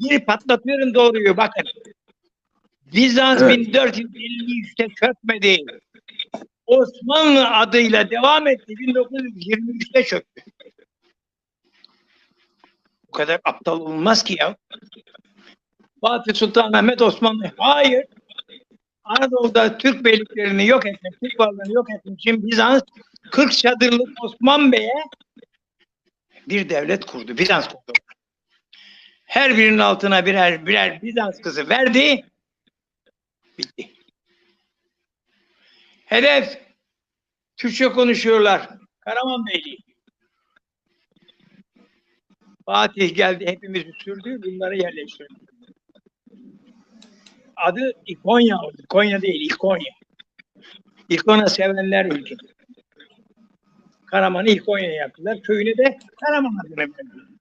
Bir patlatıyorum doğruyu bakın. Bizans Evet. 1453'te çökmedi. Osmanlı adıyla devam etti. 1923'te çöktü. Bu kadar aptal olmaz ki ya. Fatih Sultan Mehmet Osmanlı hayır. Anadolu'da Türk beyliklerini yok etmek, Türk varlığını yok etmek için Bizans 40 çadırlık Osman Bey'e bir devlet kurdu. Bizans kurdu. Her birinin altına birer birer Bizans kızı verdi. Bitti. Hedef Türkçe konuşuyorlar. Karaman Beyliği. Fatih geldi hepimizi sürdü. Bunları yerleştirdi. Adı İkonya oldu. Konya değil İkonya. İkona sevenler ülkesi. Karaman'ı İkonya yaptılar. Köyüne de Karaman adını verdiler.